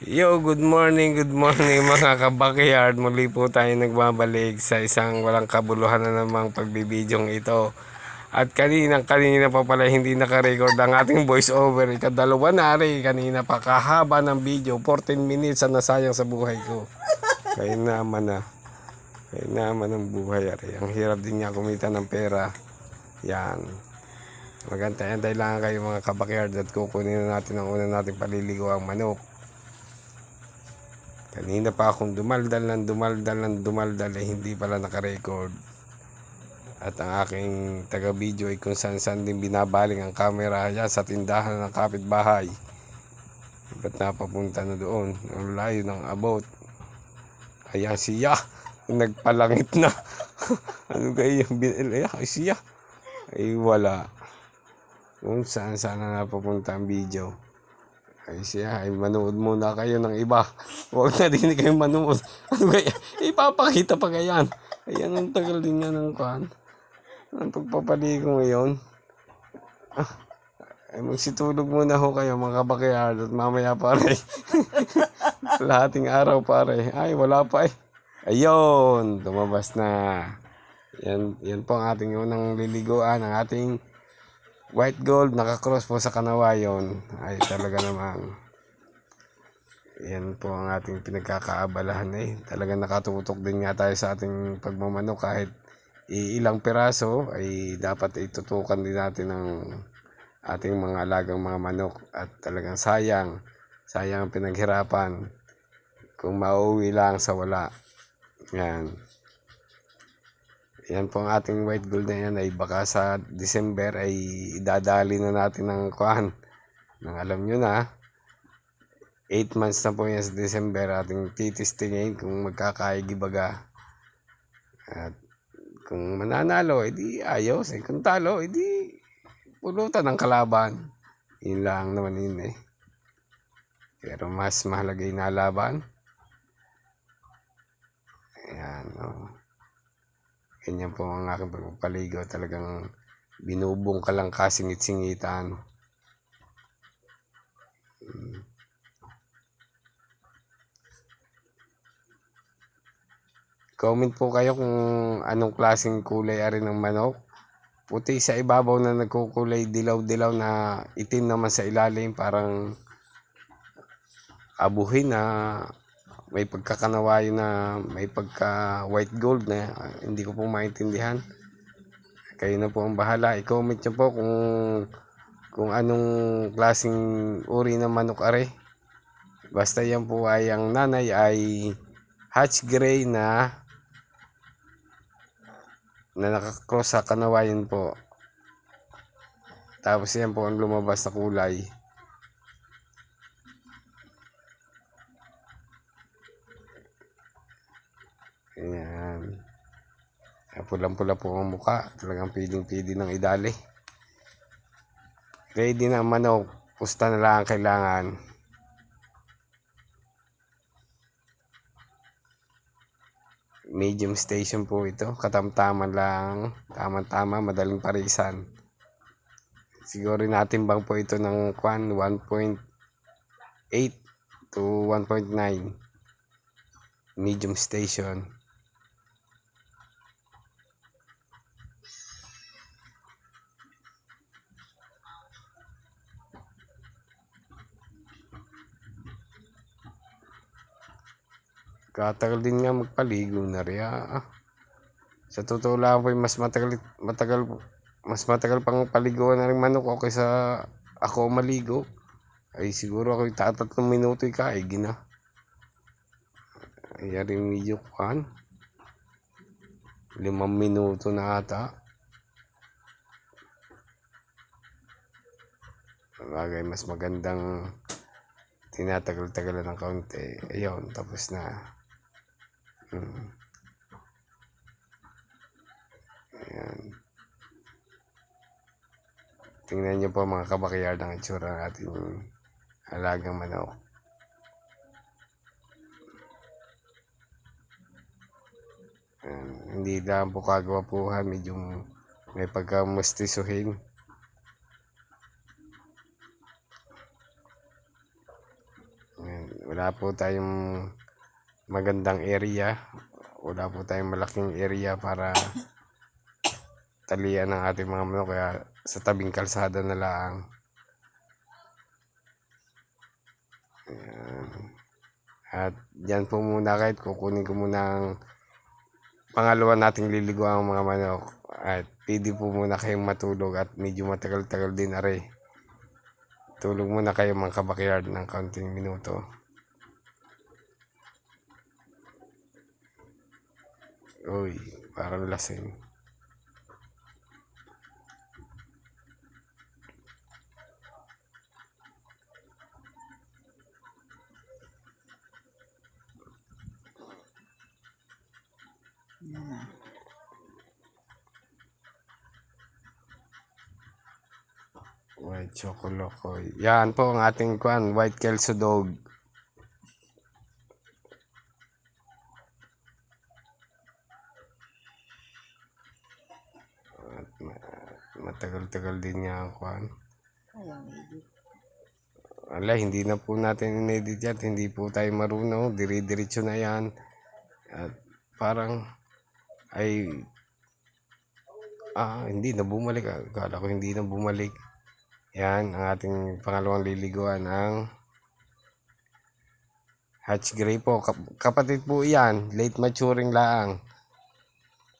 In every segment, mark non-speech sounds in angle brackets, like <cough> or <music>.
Yo, good morning, good morning mga kabakyard. Muli po tayo nagbabalik sa isang walang kabuluhan na namang pagbibidyong ito. At kanina, kanina pa pala hindi nakarecord ang ating voice over. Ikadalawa na rin, kanina pa kahaba ng video. 14 minutes ang nasayang sa buhay ko. Kaya naman na. Kaya naman ang buhay. Ari. Ang hirap din niya kumita ng pera. Yan. Magantay-antay lang kayo mga kabakyard at kukunin na natin ang una nating paliligo ang manok. Kanina pa akong dumaldal ng dumaldal ng dumaldal eh hindi pala nakarecord. At ang aking taga-video ay kung saan saan din binabaling ang camera yan sa tindahan ng kapitbahay. Ba't napapunta na doon? Ang layo ng about. Ayan siya. <laughs> Nagpalangit na. <laughs> ano kayo yung binili? Ay siya. Ay wala. Kung saan saan na napapunta ang video. Ay siya, ay manood muna kayo ng iba. Huwag na din kayo manood. Ano kaya? Ipapakita pa kayan. Ayan, ang tagal din nga ng kwan. Ang pagpapaligo ngayon. Ah, ay magsitulog muna ho kayo mga kabakyard at mamaya pare. <laughs> Lahating araw pare. Ay, wala pa eh. Ayun, lumabas na. Yan, yan po ang ating unang liliguan, ang ating white gold nakakross po sa kanawayon ay talaga namang yan po ang ating pinagkakaabalahan eh. Talaga nakatutok din nga tayo sa ating pagmamanok. Kahit ilang piraso ay dapat itutukan din natin ng ating mga alagang mga manok. At talagang sayang sayang ang pinaghirapan. Kung mauwi lang sa wala. Yan yan po ang ating white gold na yan ay baka sa December ay idadali na natin ng kuhan. Nang alam nyo na, 8 months na po yan sa December ating titistingin kung magkakaigi baga. At kung mananalo, edi ayos. Eh, kung talo, edi pulutan ng kalaban. Yun lang naman yun eh. Pero mas mahalaga yung nalaban. Ayan, oh. Ganyan po ang aking pagpapaligo. Talagang binubong ka lang kasingit-singitan. Mm. Comment po kayo kung anong klaseng kulay ari ng manok. Puti sa ibabaw na nagkukulay dilaw-dilaw na itim naman sa ilalim. Parang abuhin na may pagkakanawayo na may pagka white gold na ah, hindi ko po maintindihan. Kayo na po ang bahala. I-comment nyo po kung kung anong klaseng uri ng manok are. Basta yan po ay ang nanay ay hatch gray na na nakakross sa kanawayan po. Tapos yan po ang lumabas na kulay. Ayan. Pulang-pula po ang muka. Talagang piling-pili ng idali. Ready na manok. Pusta na lang ang kailangan. Medium station po ito. Katamtaman lang. Tama-tama. Madaling parisan. Siguro natin bang po ito ng kwan 1.8 to 1.9 medium station. Katagal din nga magpaligo na rin. Ah. Sa totoo lang po, mas matagal, matagal, mas matagal pang paliguan na rin manok o kaysa ako maligo. Ay siguro ako itatatlong minuto ikaig na. Ay rin medyo kwan. Limang minuto na ata. Bagay mas magandang tinatagal-tagalan ng kaunti. Ayun, tapos na. Hmm. Ayan. Tingnan niyo po mga kabakyard ang itsura ng ating alagang manok. Ayan. Hindi lang po kagwapuhan, medyo may pagkamustisuhin. Ayan. Wala po tayong magandang area. Wala po tayong malaking area para talian ng ating mga manok. Kaya sa tabing kalsada na lang. Ayan. At yan po muna kahit kukunin ko muna ang pangalawa nating liligo ang mga manok. At pwede po muna kayong matulog at medyo matagal-tagal din are. Tulog muna kayo mga kabakyard ng kaunting minuto. Uy, parang lasing. White Chocoloco. Yan po ang ating kwan, White Kelso Dog. Matagal-tagal din niya ang medyo. Ala, hindi na po natin inedit yan. Hindi po tayo marunong. Dire-diretso na yan. At parang ay ah, hindi na bumalik. Akala ko hindi na bumalik. Yan, ang ating pangalawang liliguan ang Hatch Gray po. Kap- kapatid po yan. Late maturing laang.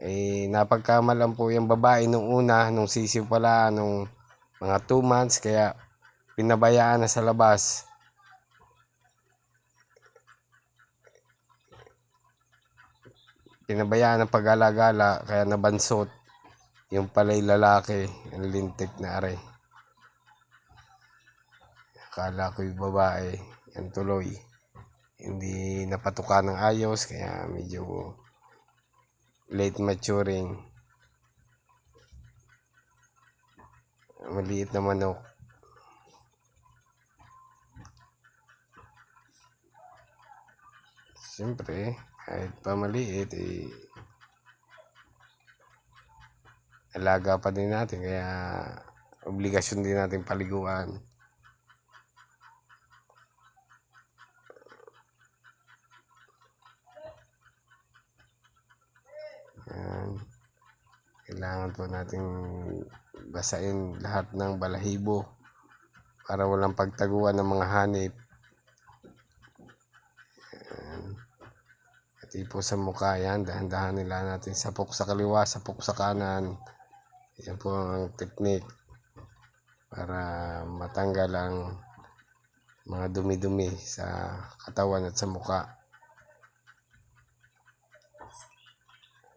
Eh, napagkamalan po yung babae nung una, nung sisiw pala, nung mga 2 months. Kaya pinabayaan na sa labas. Pinabayaan ng pag-alagala kaya nabansot. Yung pala'y lalaki, yung lintik na are. Akala ko yung babae, yung tuloy. Hindi napatukan ng ayos kaya medyo late maturing. Maliit na manok. Siyempre, kahit pa maliit, eh, alaga pa din natin. Kaya, obligasyon din natin paliguan. Yan. Kailangan po nating basain lahat ng balahibo para walang pagtaguan ng mga hanip. Pati po sa mukha yan, dahan-dahan nila natin sapok sa kaliwa, sapok sa kanan. Yan po ang technique para matanggal ang mga dumi-dumi sa katawan at sa mukha.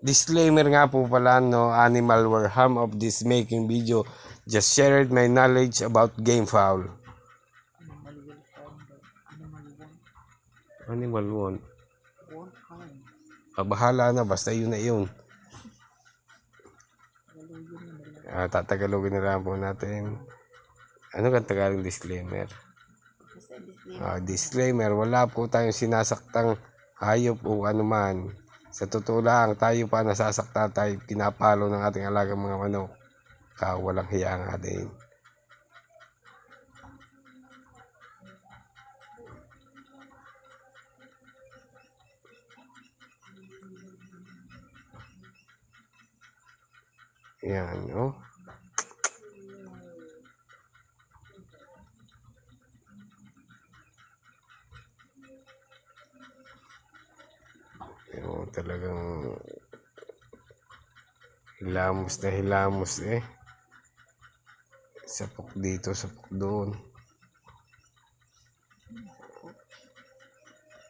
Disclaimer nga po pala, no animal were harm of this making video. Just shared my knowledge about game fowl. Animal harm. Ah, bahala na, basta yun na yun. Ah, tatagalogin na lang po natin. Ano kang Tagalog disclaimer? Ah, disclaimer, wala po tayong sinasaktang hayop o anuman. Sa totoo lang, tayo pa nasasakta tayo, pinapalo ng ating alagang mga manok. Kawalang hiya nga din. Yan, oh. Talagang hilamos na hilamos eh. Sapok dito, sapok doon.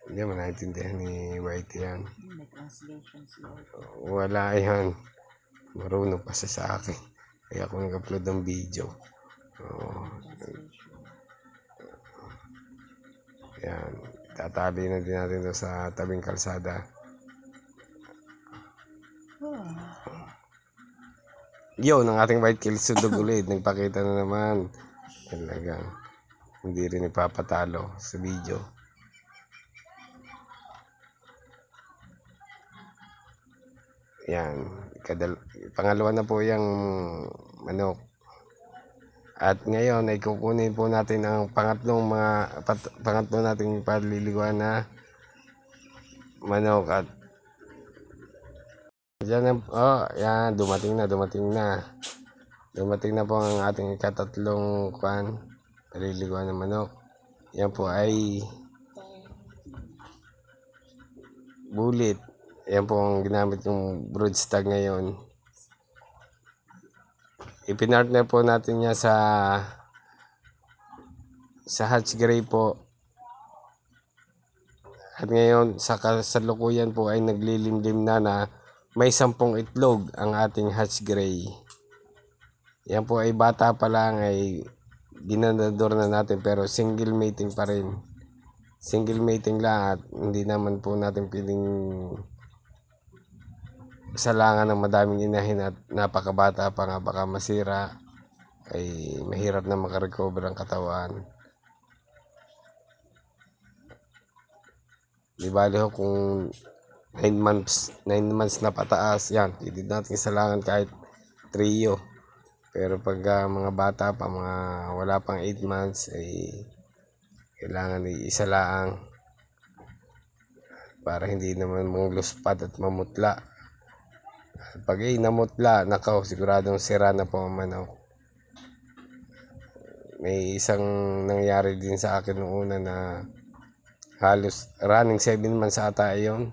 Hindi mo naintindihan ni White yan. Wala yan. Marunong pa siya sa akin. Kaya ako nag-upload ng video. Translation. Yan. Tatali na din natin doon sa tabing kalsada. Yun, ang ating white kills sudog ulit. Nagpakita na naman. Talagang hindi rin ipapatalo sa video. Yan. Kadal pangalawa na po yung manok. At ngayon ay kukunin po natin ang pangatlong mga pat, pangatlo nating paliliguan na manok at Diyan oh, yan, dumating na, dumating na. Dumating na po ang ating ikatatlong kwan, paliliguan ng manok. Yan po ay bulit. Yan po ang ginamit yung broodstag ngayon. Ipinartner po natin niya sa sa Hatch Gray po. At ngayon, sa kasalukuyan po ay naglilimlim na na may sampung itlog ang ating Hatch Gray. Yan po ay bata pa lang ay ginanador na natin pero single mating pa rin. Single mating lang at hindi naman po natin piling salangan ng madaming inahin at napakabata pa nga baka masira ay mahirap na makarecover ang katawan. Di bali ho kung 9 months, 9 months na pataas, yan, pwede natin salangan kahit trio. Pero pag ah, mga bata pa, mga wala pang 8 months, ay kailangan ay isa lang para hindi naman mangluspad at mamutla. Pag ay namutla, nakaw, siguradong sira na po manok. May isang nangyari din sa akin noong una na halos running 7 months ata yun.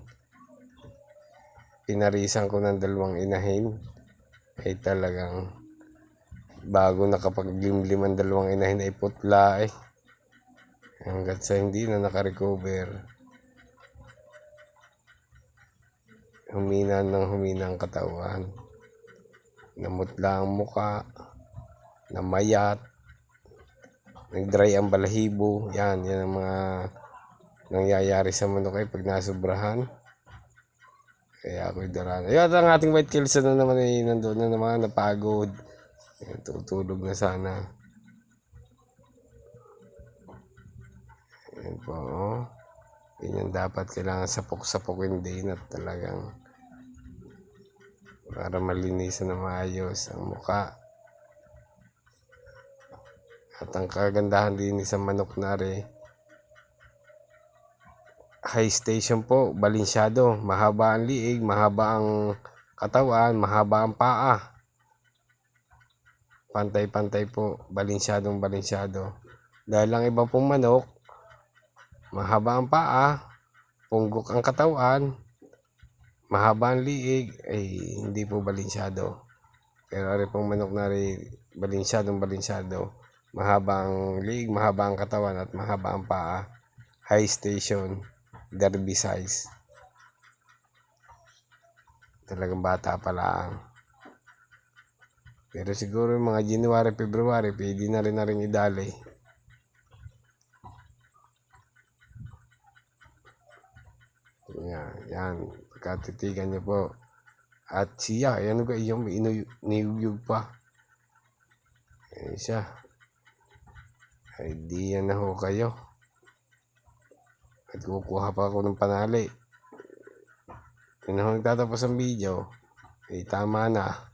Pinarisan ko ng dalawang inahin. Ay talagang bago nakapaglimlim ang dalawang inahin ay putla eh. Hanggat sa hindi na nakarecover. Humina ng humina ang katawan. Namutla ang muka. Namayat. Nag-dry ang balahibo. Yan, yan ang mga nangyayari sa manok ay pag nasubrahan. Kaya ako'y daran. Ayun, at ang ating white kills na naman ay nandoon na naman, napagod. Tutulog na sana. Ayan po, oh. Ganyan dapat kailangan sapok-sapokin din at talagang para malinisan na maayos ang muka. At ang kagandahan din sa manok na rin, high station po, balinsyado. Mahaba ang liig, mahaba ang katawan, mahaba ang paa. Pantay-pantay po, balinsyadong balinsyado. Dahil ang iba pong manok, mahaba ang paa, punggok ang katawan, mahaba ang liig, ay hindi po balinsyado. Pero ari pong manok na rin, balinsyadong balinsyado. Mahaba ang liig, mahaba ang katawan, at mahaba ang paa. High station derby size. Talagang bata pa lang. Pero siguro yung mga January, February, pwede na rin na rin idali. Yan, yan. Pagkatitigan niyo po. At siya, yan ko iyong inuyug pa. Yan siya. Yan na ho kayo. At kukuha pa ako ng panali. Ho nagtatapos ang video. Eh, tama na.